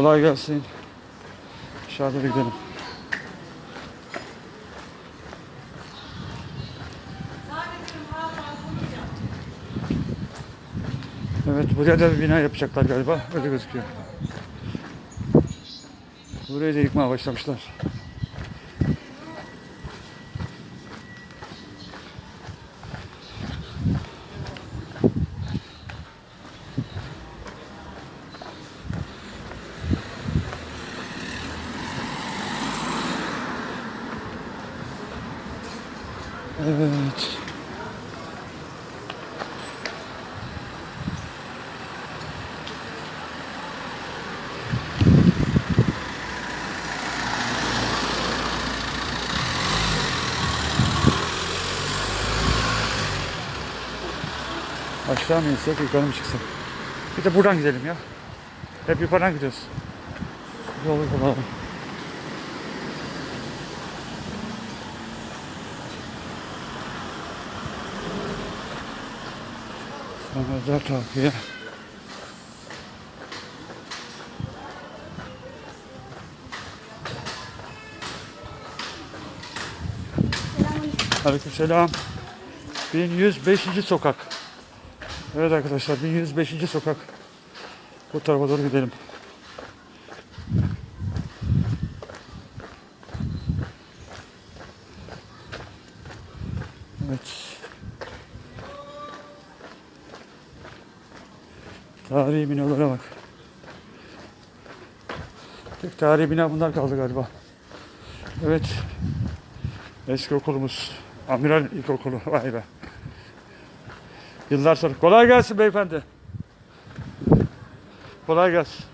Kolay gelsin. Aşağıda gidelim. Evet buraya da bir bina yapacaklar galiba. Öyle gözüküyor. Burayı da yıkmaya başlamışlar. Evet. Aşağı mı insek yukarı mı çıksak? Bir de buradan gidelim ya. Hep yukarıdan gidiyoruz. Yolu bulalım. Sonra da takviye. Aleykümselam. 1105. sokak. Evet arkadaşlar 1105. sokak. Bu tarafa doğru gidelim. Evet. Tarihi binalara bak. Tek tarihi bina bunlar kaldı galiba. Evet. Eski okulumuz. Amiral İlkokulu. Vay be. Yıllar sonra. Kolay gelsin beyefendi. Kolay gelsin.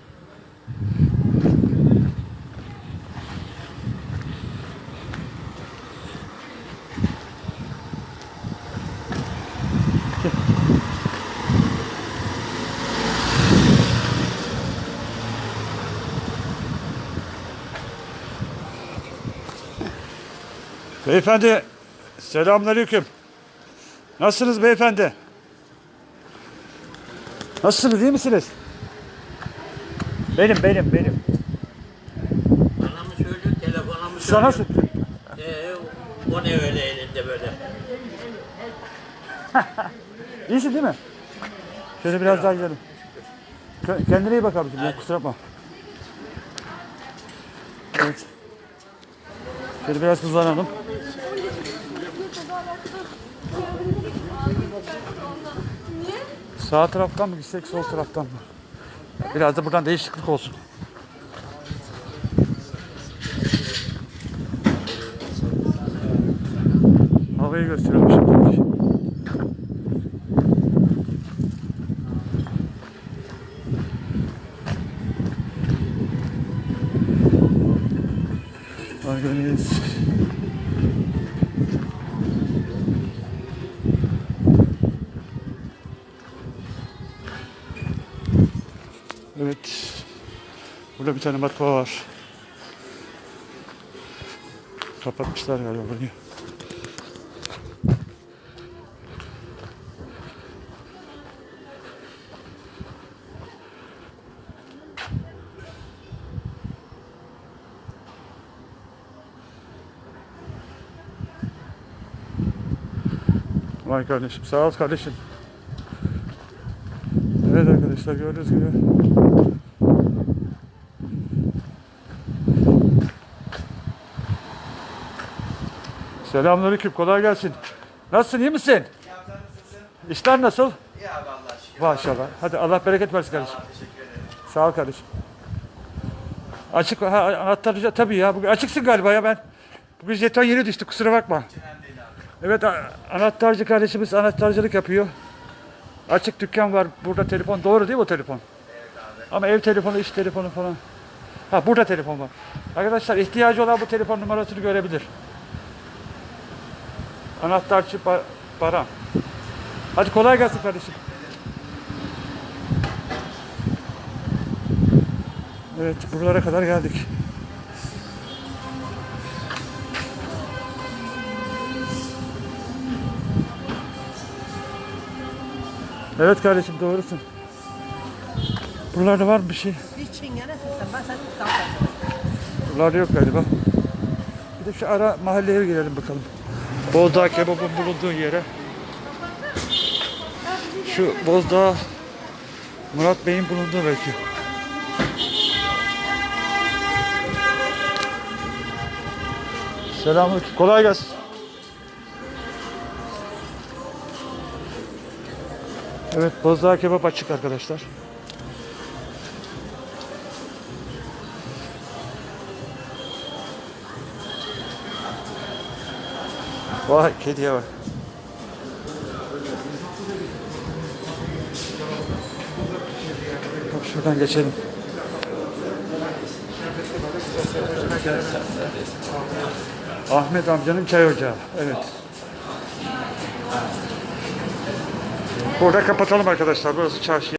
Beyefendi, selamünaleyküm. Nasılsınız beyefendi? Nasılsınız, iyi misiniz? Benim, benim, benim. Bana mı söylüyor, telefona mı Sana söylüyor? Ee, o ne öyle elinde böyle? İyisin değil mi? Şöyle biraz daha gidelim. Ke- Kendine iyi bak abicim, ya, kusura bakma. Evet. Şöyle biraz hızlanalım. Sağ taraftan mı gitsek, sol taraftan mı? Biraz da buradan değişiklik olsun. Havayı gösteriyorum şimdi. Organiz. Evet. Burada bir tane matbaa var. Kapatmışlar galiba burayı. Vay kardeşim sağ ol kardeşim. Evet arkadaşlar gördüğünüz gibi. Selamünaleyküm kolay gelsin. Nasılsın iyi misin? İşler nasıl? İyi abi Allah şükür. Maşallah. Hadi Allah bereket versin kardeşim. Teşekkür ederim. Sağ ol kardeşim. Açık ha, anahtarcı tabii ya. Bugün açıksın galiba ya ben. Bugün jeton yeni düştü kusura bakma. Önemli. Evet anahtarcı kardeşimiz anahtarcılık yapıyor. Açık dükkan var. Burada telefon. Doğru değil mi o telefon? Ama ev telefonu, iş telefonu falan. Ha burada telefon var. Arkadaşlar ihtiyacı olan bu telefon numarasını görebilir. Anahtarcı Ba- Baran. Hadi kolay gelsin kardeşim. Evet buralara kadar geldik. Evet kardeşim doğrusun. Buralarda var bir şey? Buralarda yok galiba. Bir de şu ara mahalleye girelim bakalım. Bozdağ kebabın bulunduğu yere. Şu Bozdağ Murat Bey'in bulunduğu belki. Selamünaleyküm. Kolay gelsin. Evet, Bozdağ kebap açık arkadaşlar. Vay kediye bak. Bak şuradan geçelim. Ahmet amcanın çay ocağı. Evet. Burada kapatalım arkadaşlar. Burası çarşı.